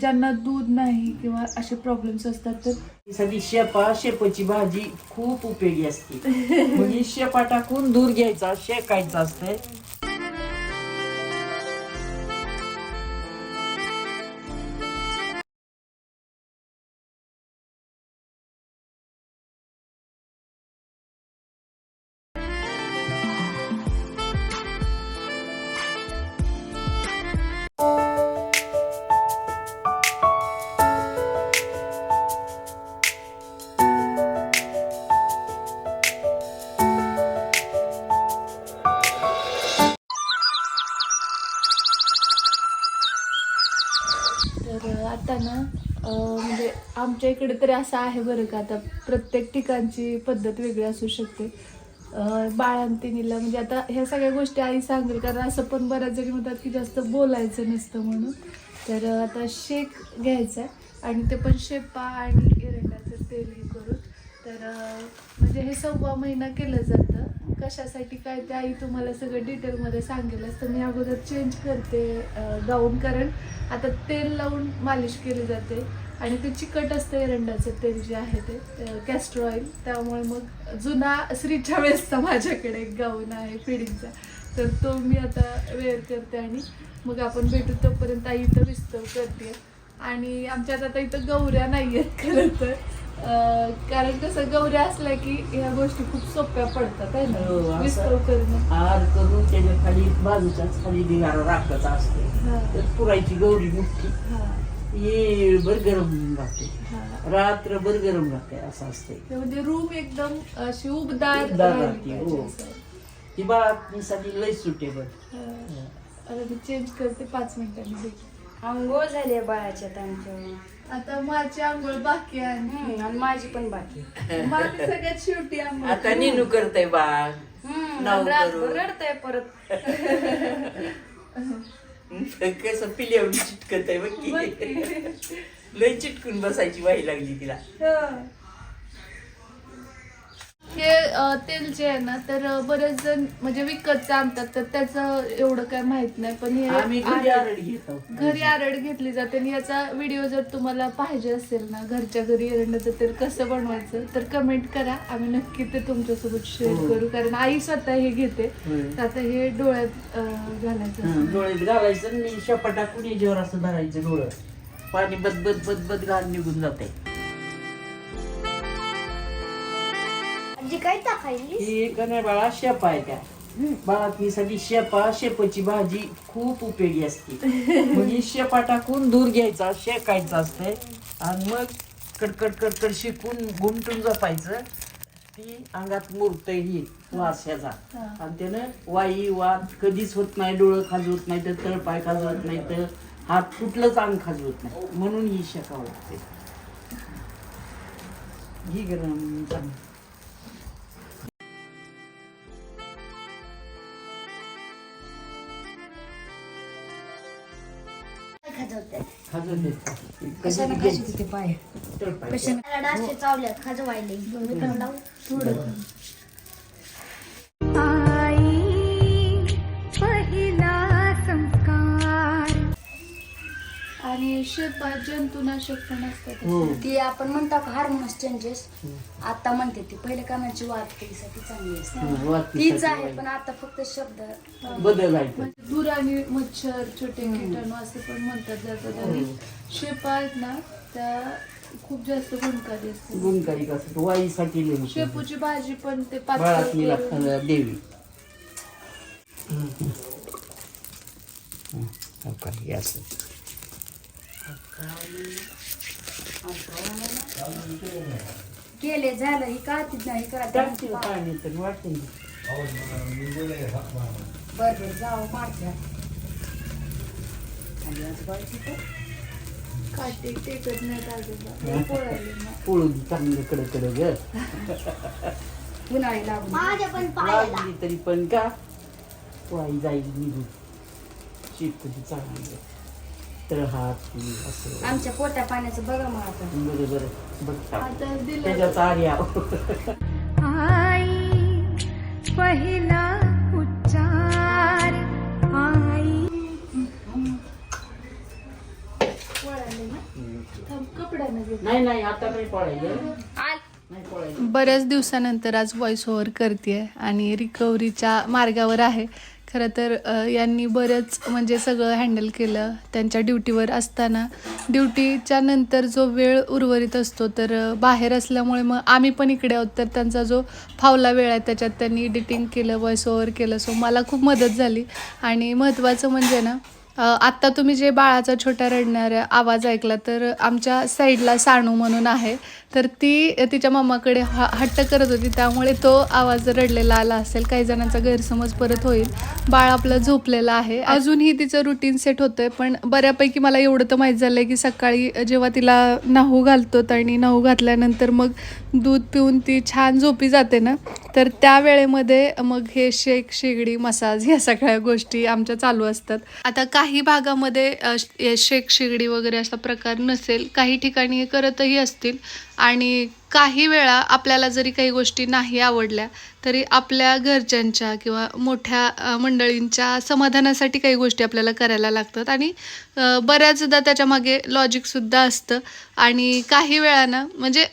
ज्यांना दूध नाही किंवा असे प्रॉब्लेम्स असतात तर साठी शेपा शेपाची भाजी खूप उपयोगी असते. म्हणजे शेपा टाकून दूर घ्यायचा शेकायचा असते तर आता ना म्हणजे आमच्या इकडे तरी असं आहे बरं का. आता प्रत्येक ठिकाणची पद्धत वेगळी असू शकते. अं, म्हणजे आता ह्या सगळ्या गोष्टी आई सांगेल कारण असं पण बऱ्याच जणी म्हणतात की जास्त बोलायचं नसतं म्हणून. तर आता शेक घ्यायचा आहे आणि ते पण शेपा आणि एरंडाचं तेल हे करून. तर म्हणजे हे सव्वा महिना केलं जातं. कशासाठी काय ते आई तुम्हाला सगळं डिटेलमध्ये सांगेलच तर मी अगोदर चेंज करते गाऊन कारण आता तेल लावून मालिश केली जाते आणि ते चिकट असतं एरंडाचं तेल जे आहे ते कॅस्टर ऑइल त्यामुळे मग जुना श्रीच्या वेळेसचा माझ्याकडे एक गाऊन आहे फिडिंगचा तर तो मी आता वेअर करते आणि मग आपण भेटू तोपर्यंत आई इथं विस्तव करते. आणि आमच्यात आता इथं गौऱ्या नाही आहेत खरं तर. कारण कसं गौऱ्या असल्या की ह्या गोष्टी खूप सोप्या पडतात आहे हो, असं- करणं आर करून त्याच्याखाली बाजूच्याच खाली दिगारा राखायचा असते हा, तर पुरायची गौरी मुठी हा, ये बर गरम राहते हा. रात्रभर गरम राहते असं असते ते म्हणजे रूम एकदम अशी उबदार उबदार राहिली राहते, पाहिजे हो. असं. ती बाळासाठी लय सुटेबल हा. आता मी चेंज करते पाच मिनिटांनी. आंघोळ झाली आहे बाळाच्यात आमच्या आता माझी आंघोळ बाकी आहे हम्म, आणि माझी पण बाकी माझी सगळ्यात शेवटी आंघोळ. आता निनू करतय बाळ. हम्म, नाव आणि रातभर करू. रडतंय परत. कसं पिल्यावर चिटकत आहे बघ बघ की की. लय चिटकून बसायची वाही लागली तिला. हा. हे तेल जे आहे ना तर बरेच जण म्हणजे विकतचं आणतात तर त्याचं एवढं काय माहीत नाही पण हे आम्ही घरी आरड- आरड घेतो घरी आरड घेतली जाते आणि याचा व्हिडिओ जर तुम्हाला पाहिजे असेल ना घरच्या घरी एरंडाचं तेल कसं बनवायचं तर कमेंट करा. आम्ही नक्की ते तुमच्यासोबत शेअर हो. करू कारण आई स्वतः हे घेते. होय. तर आता हे डोळ्यात अ, घालायचं. हं, डोळ्यात घालायचं आणि शपा टाकून याच्यावर असं धरायचं डोळं. पाणी बद बद बद बद घाल निघून जाते काय टाकायली ही एक नाही बाळा शेपा आहे त्या. शेपा शेपाची भाजी खूप उपयोगी असते. म्हणजे शेपा टाकून दूर घ्यायचा शेकायचा असते. आणि मग कडकड कडकड शेकून घुमटून जपायचं ती अंगात मुरत ही हा. आणि त्यानं वाई वाद कधीच होत नाही डोळं खाजवत नाही तर तळपाय खाजवत नाही तर हात कुठलंच अंग खाजवत नाही. म्हणून ही शेकावं लागते घी गरम कशाने खायची घ्यायचं. ते पाय. कशाने डासचे चावल्यात खाजवायले. थोडं आणि शेपा जंतुनाशक पण असतात हो. ती आपण म्हणतो का हार्मोन्स चेंजेस आता म्हणते ती पहिले कानाची वाद केलीसाठी चांगली असते. हं, वाटते तीच आहे पण आता फक्त शब्द. बदल आहे तो. म्हणजे धूर आणि मच्छर छोटे किटाणू असे पण म्हणतात जातात. आणि शेपा आहेत ना त्या खूप जास्त गुणकारी असते गुणकारी कसं वाईसाठी शेपूची भाजी पण ते पातळ बाळातलीला करून- अं, देवी. हं, हो का, हे असं. केले झालं. ही काळतीच नाही? करा टाकते ना पाणी तर वाटते. बर बर जाऊ मारते आणि तर काटे टेकत नाहीत आजोबा पोळायले ना पोळू दे चांगलं कडे कडे ग उन्हाळी लागून माझ्या पण पायाला. लागली तरी पण का? वाई जाईल निघून. शेतकरी चांगलं. तर हात हे असं. आमच्या पोट्या पाण्याचं बघा मग आता. दिलं त्याच्यात आर्या पहिला उच्चार. आई. पोळायले ना? नाही नाही आता नाही पळायचं. नाही पळायचं. बऱ्याच दिवसानंतर आज व्हॉइस ओव्हर करते आणि रिकव्हरीच्या मार्गावर आहे. खरं तर यांनी बरंच म्हणजे सगळं हँडल केलं त्यांच्या ड्युटीवर असताना. ड्युटीच्या नंतर जो वेळ उर्वरित असतो तर बाहेर असल्यामुळे मग आम्ही पण इकडे आहोत तर त्यांचा जो फावला वेळ आहे त्याच्यात त्यांनी एडिटिंग केलं व्हॉइस ओव्हर केलं. सो मला खूप मदत झाली. आणि महत्त्वाचं म्हणजे ना आत्ता तुम्ही जे बाळाचा छोट्या रडणाऱ्या आवाज ऐकला तर आमच्या साईडला साणू म्हणून आहे. तर ती तिच्या मामाकडे हा हट्ट करत होती. त्यामुळे तो आवाज रडलेला आला असेल. काही जणांचा गैरसमज परत होईल. बाळ आपलं झोपलेला आहे. अजूनही तिचं रुटीन सेट होतंय. पण बऱ्यापैकी मला एवढं तर माहीत झालंय की सकाळी जेव्हा तिला नाहू घालतो आणि नाहू घातल्यानंतर मग दूध पिऊन ती छान झोपी जाते ना. तर त्या वेळेमध्ये मग हे शेक शेगडी मसाज ह्या सगळ्या गोष्टी आमच्या चालू असतात. आता काही भागामध्ये शेक शेगडी वगैरे असा प्रकार नसेल. काही ठिकाणी हे करतही असतील. आणि काही वेळा आपल्याला जरी काही गोष्टी नाही आवडल्या तरी आपल्या घरच्यांच्या किंवा मोठ्या मंडळींच्या समाधानासाठी काही गोष्टी आपल्याला करायला लागतात. आणि बऱ्याचदा त्याच्यामागे लॉजिकसुद्धा असतं. आणि काही वेळानं म्हणजे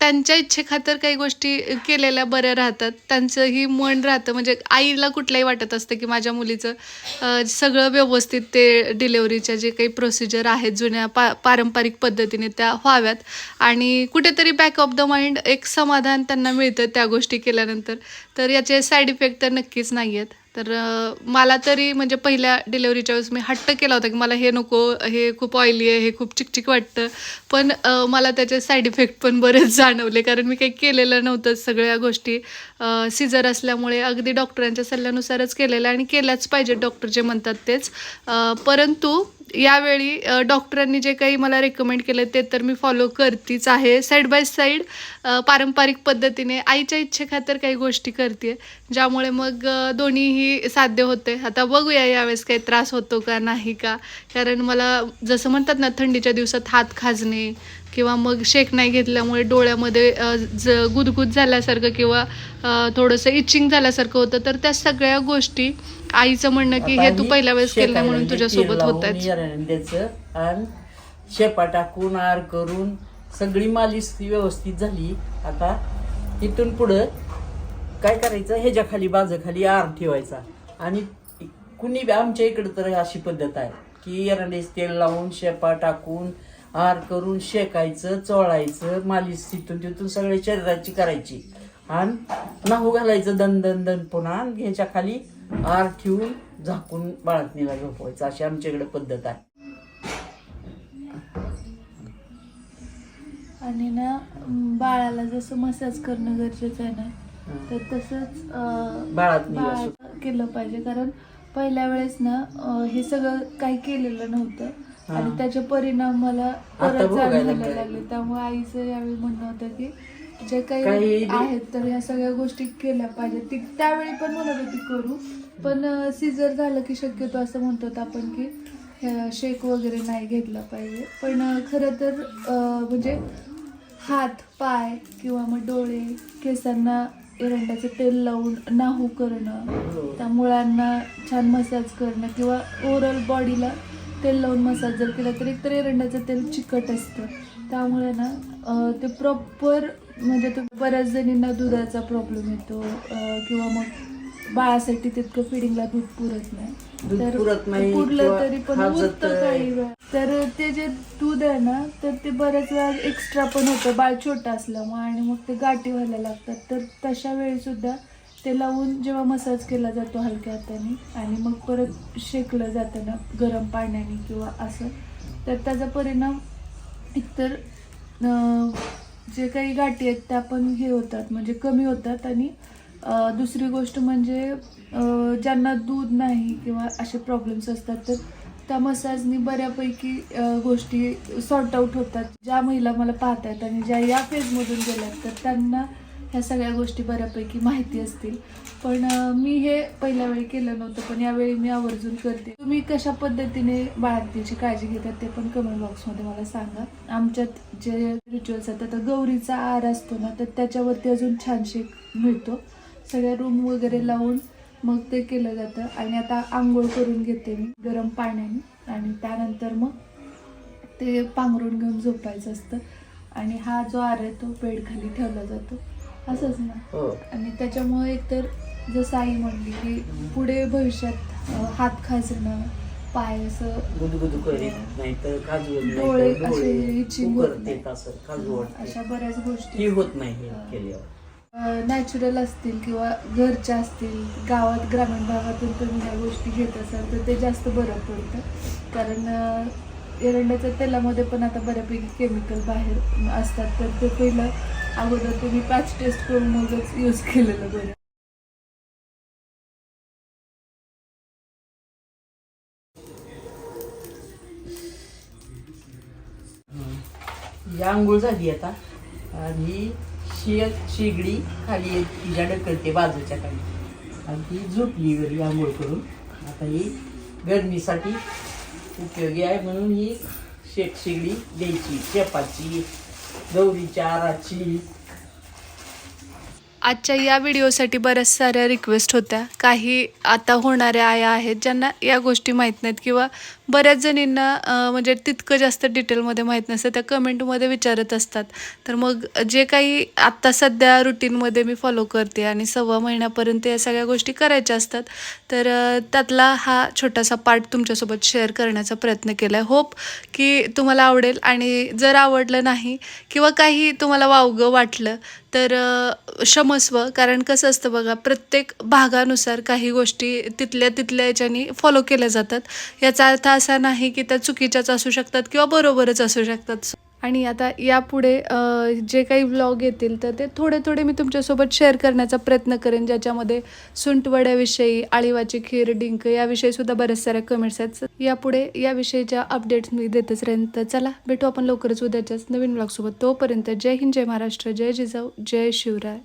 त्यांच्या इच्छेखातर काही गोष्टी केलेल्या बऱ्या राहतात. त्यांचंही मन राहतं. म्हणजे आईला कुठलंही वाटत असतं की माझ्या मुलीचं सगळं व्यवस्थित ते डिलेवरीच्या जे काही प्रोसिजर आहेत जुन्या पा पारंपरिक पद्धतीने त्या व्हाव्यात. आणि कुठेतरी बॅक ऑफ द माइंड एक समाधान त्यांना मिळतं त्या गोष्टी केल्यानंतर. तर याचे साईड इफेक्ट तर नक्कीच नाही आहेत तर मला तरी म्हणजे पहिल्या डिलेवरीच्या वेळेस मी हट्ट केला होता की मला हे नको हे खूप ऑइली आहे हे खूप चिकचिक वाटतं. पण मला त्याचे साईड इफेक्ट पण बरेच जाणवले. कारण मी काही केलेलं नव्हतं सगळ्या गोष्टी. सिजर असल्यामुळे अगदी डॉक्टरांच्या सल्ल्यानुसारच केलेलं आणि केल्याच पाहिजे. डॉक्टर जे म्हणतात तेच. परंतु यावेळी डॉक्टरांनी जे काही मला रेकमेंड केलं ते तर मी फॉलो करतीच आहे. साईड बाय साईड पारंपरिक पद्धतीने आईच्या इच्छेखातर काही गोष्टी करते ज्यामुळे मग दोन्हीही साध्य होते. आता बघूया यावेळेस काही त्रास होतो का नाही का? कारण मला जसं म्हणतात ना थंडीच्या दिवसात हात खाजणे किंवा मग शेक नाही घेतल्यामुळे डोळ्यामध्ये ज गुदगुद झाल्यासारखं किंवा थोडंसं इचिंग झाल्यासारखं होतं. तर त्या सगळ्या गोष्टी आईचं म्हणणं की हे तू पहिल्या वेळेस केलं नाही म्हणून तुझ्यासोबत होत आणि शेपा टाकून आर करून सगळी मालिश ती व्यवस्थित झाली. आता इथून पुढं काय करायचं? ह्याच्या खाली बाजूखाली आर ठेवायचा. आणि कुणी आमच्या इकडे तर अशी पद्धत आहे की एरंडेस तेल लावून शेपा टाकून आर करून शेकायचं चोळायचं मालिश तिथून तिथून सगळ्या शरीराची करायची. आणि नाहू घालायचं दन दन दन पुन्हा आणि ह्याच्या खाली आर ठेवून झाकून बाळतणीला झोपवायचं. अशी आमच्याकडे पद्धत आहे. आणि ना बाळाला जसं मसाज करणं गरजेचं आहे ना तर तसंच बाळाला केलं पाहिजे. कारण पहिल्या वेळेस ना हे सगळं काही केलेलं नव्हतं. आणि त्याचे परिणाम मला परत जाणवायला लागले. त्यामुळे आईचं यावेळी म्हणणं होतं की जे काही आहेत तर ह्या सगळ्या गोष्टी केल्या पाहिजेत. ती त्यावेळी पण म्हणत होती करू. पण सिजर झालं की शक्यतो असं म्हणतो आपण की शेक वगैरे नाही घेतला पाहिजे. पण खरं तर म्हणजे हात पाय किंवा मग डोळे केसांना एरंडाचं तेल लावून नाहू करणं त्या मुळांना छान मसाज करणं किंवा ओव्हरऑल बॉडीला तेल लावून मसाज जर केला तर एकतर एरंडाचं तेल चिकट असतं. त्यामुळे ना ते प्रॉपर म्हणजे ते बऱ्याच जणींना दुधाचा प्रॉब्लेम येतो. किंवा मग बाळासाठी तितकं फिडिंगला दूध पुरत नाही. तर पुरलं तरी पण उरतं काही वेळा. तर ते जे दूध आहे ना तर ते बऱ्याच वेळा एक्स्ट्रा पण होतं. बाळ छोटं असल्यामुळे आणि मग ते गाठी व्हायला लागतात. तर तशा वेळी सुद्धा ते लावून जेव्हा मसाज केला जातो हलक्या हाताने आणि मग परत शेकलं जातं ना गरम पाण्याने किंवा असं तर त्याचा परिणाम एकतर जे काही गाठी आहेत त्या पण हे होतात म्हणजे कमी होतात आणि दुसरी गोष्ट म्हणजे ज्यांना दूध नाही किंवा असे प्रॉब्लेम्स असतात तर त्या मसाजनी बऱ्यापैकी गोष्टी सॉर्ट आऊट होतात. ज्या महिला मला पाहतायत आणि ज्या या फेजमधून गेल्यात तर त्यांना ह्या सगळ्या गोष्टी बऱ्यापैकी माहिती असतील. पण मी हे पहिल्या वेळी केलं नव्हतं पण यावेळी मी आवर्जून करते. तुम्ही कशा पद्धतीने बाळंतीची काळजी घेतात ते पण कमेंट बॉक्समध्ये मला सांगा. आमच्यात जे रिच्युअल्स आहेत आता गौरीचा आर असतो ना तर त्याच्यावरती अजून छान शेक मिळतो. सगळ्या रूम वगैरे लावून मग ते केलं जातं. आणि आता आंघोळ करून घेते मी गरम पाण्याने. आणि त्यानंतर मग ते पांघरून घेऊन झोपायचं असतं. आणि हा जो आर आहे तो बेडखाली ठेवला जातो. असंच ना. हो. आणि त्याच्यामुळे एकतर जसं आई म्हणली की पुढे भविष्यात अं, हात खाजणं पाय असं गुदगुदू करीत नाही तर डोळे असे डोळे itching होत उकरतेत नाही. असं खाजू वाटते अशा बऱ्याच गोष्टी होत नाही हे केल्यावर. नॅचरल असतील किंवा घरच्या असतील गावात ग्रामीण भागातून तुम्ही ह्या गोष्टी घेत असाल तर ते जास्त बरं पडतं. कारण अं, एरंड्याच्या तेलामध्ये पण आता बऱ्यापैकी केमिकल बाहेर असतात तर ते पहिलं अगोदर तुम्ही पॅच टेस्ट करून मगच यूज केलेलं बरं. ही आंघोळ झाली आता. आणि शेत शेगडी खाली तिच्या ढकलते बाजूच्या खाली. आणि ती झोपली वरी आंघोळ करून. आता ही गरमीसाठी उपयोगी आहे म्हणून ही शेक शेगडी द्यायची चपाची गौरीच्या आराची आजच्या या व्हिडिओसाठी बऱ्याच साऱ्या रिक्वेस्ट होत्या. काही आता होणाऱ्या आया आहेत ज्यांना या गोष्टी माहीत नाहीत किंवा बऱ्याच जणींना म्हणजे तितकं जास्त डिटेलमध्ये माहीत नसतं त्या कमेंटमध्ये विचारत असतात. तर मग जे काही आत्ता सध्या रुटीनमध्ये मी फॉलो करते आणि सव्वा महिन्यापर्यंत या सगळ्या गोष्टी करायच्या असतात तर त्यातला हा छोटासा पार्ट तुमच्यासोबत शेअर करण्याचा प्रयत्न केला आहे होप की तुम्हाला आवडेल आणि जर आवडलं नाही किंवा काही तुम्हाला वावगं वाटलं तर क्षमस्व कारण कसं असतं बघा प्रत्येक भागानुसार काही गोष्टी तिथल्या तिथल्या याच्यानी फॉलो केल्या जातात. याचा अर्थ असा नाही की त्या चुकीच्याच असू शकतात किंवा बरोबरच असू शकतात. आणि आता यापुढे जे काही व्लॉग येतील तर ते थोडे थोडे मी तुमच्यासोबत शेअर करण्याचा प्रयत्न करेन ज्याच्यामध्ये सुंटवड्याविषयी आळीवाची खीर डिंक याविषयी सुद्धा बऱ्याच साऱ्या कमेंट्स आहेत. यापुढे याविषयीच्या अपडेट्स मी देतच राहीन. तर चला भेटू आपण लवकरच उद्याच्याच नवीन ब्लॉगसोबत तोपर्यंत जय हिंद जय महाराष्ट्र जय जिजाऊ जय शिवराय.